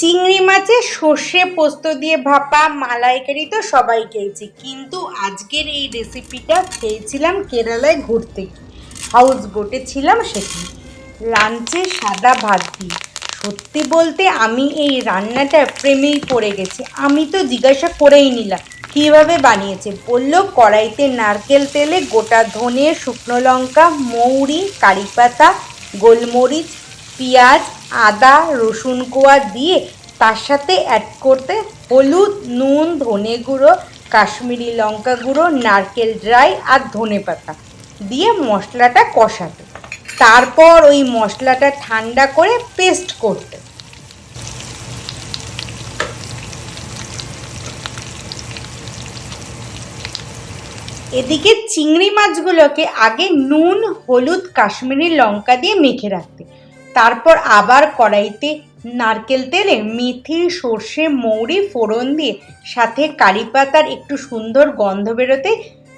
চিংড়ি মাছের সর্ষে পোস্ত দিয়ে ভাপা, মালাইকারি তো সবাই খেয়েছি। কিন্তু আজকের এই রেসিপিটা খেয়েছিলাম কেরালায় ঘুরতে। হাউস বোটে ছিলাম সেখানে। লাঞ্চে সাদা ভাত দিয়ে। সত্যি বলতে আমি এই রান্নাটা প্রেমেই পড়ে গেছি। আমি তো জিজ্ঞাসা করেই নিলাম, কীভাবে বানিয়েছে? বলল, কড়াইতে নারকেল তেলে গোটা ধনে, শুকনো লঙ্কা, মৌরি, কারি পাতা, গোলমরিচ পেঁয়াজ, আদা, রসুন কোয়া দিয়ে তার সাথে অ্যাড করতে হলুদ, নুন, ধনে গুঁড়ো, কাশ্মীরি লঙ্কা গুঁড়ো, নারকেল ড্রাই আর ধনে পাতা দিয়ে মশলাটা কষাতে। তারপর ওই মশলাটা ঠান্ডা করে পেস্ট করতে। এদিকে চিংড়ি মাছগুলোকে আগে নুন, হলুদ, কাশ্মীরি লঙ্কা দিয়ে মেখে রাখতে। তারপর আবার কড়াইতে নারকেল তেলে মেথি, সর্ষে, মৌরি, ফোড়ন দিয়ে সাথে কারি পাতার একটু সুন্দর গন্ধ বেরোতে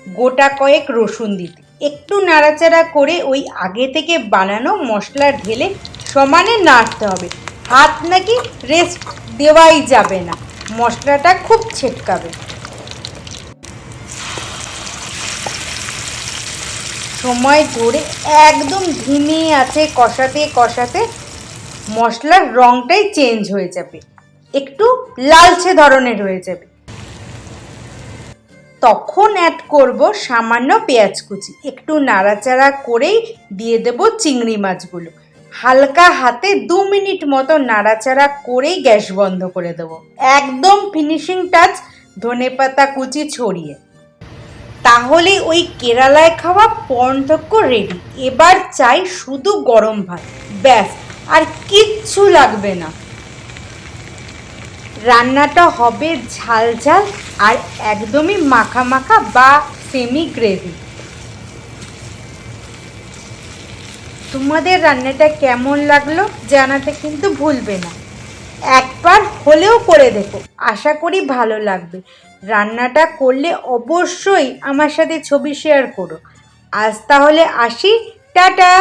গোটা কয়েক রসুন দিতে। একটু নাড়াচাড়া করে ওই আগে থেকে বানানো মশলা ঢেলে সমানে নাড়তে হবে। হাত নাকি রেস্ট দেওয়াই যাবে না। মশলাটা খুব ছেটকাবে। সময় ধরে একদম ধিমে আছে, কষাতে কষাতে মশলার রঙটাই চেঞ্জ হয়ে যাবে। একটু লালচে ধরনের হয়ে যাবে। তখন অ্যাড করব সামান্য পেঁয়াজ কুচি। একটু নাড়াচাড়া করেই দিয়ে দেব চিংড়ি মাছগুলো। হালকা হাতে দু মিনিট মতো নাড়াচাড়া করেই গ্যাস বন্ধ করে দেবো। একদম ফিনিশিং টাচ ধনেপাতা কুচি ছড়িয়ে। তাহলে ওই কেরালায় খাওয়া পর্ণতক্য রেডি এবার চাই শুধু গরম ভাত। ব্যাস, আর কিচ্ছু লাগবে না। রান্নাটা হবে ঝাল ঝাল আর একদমই মাখা মাখা বা সেমি গ্রেভি তোমাদের রান্নাটা কেমন লাগল জানাতে কিন্তু ভুলবে না। একবার হলেও করে দেখো। আশা করি ভালো লাগবে। রান্নাটা করলে অবশ্যই আমার সাথে ছবি শেয়ার করো। আজ তাহলে আসি। টাটা!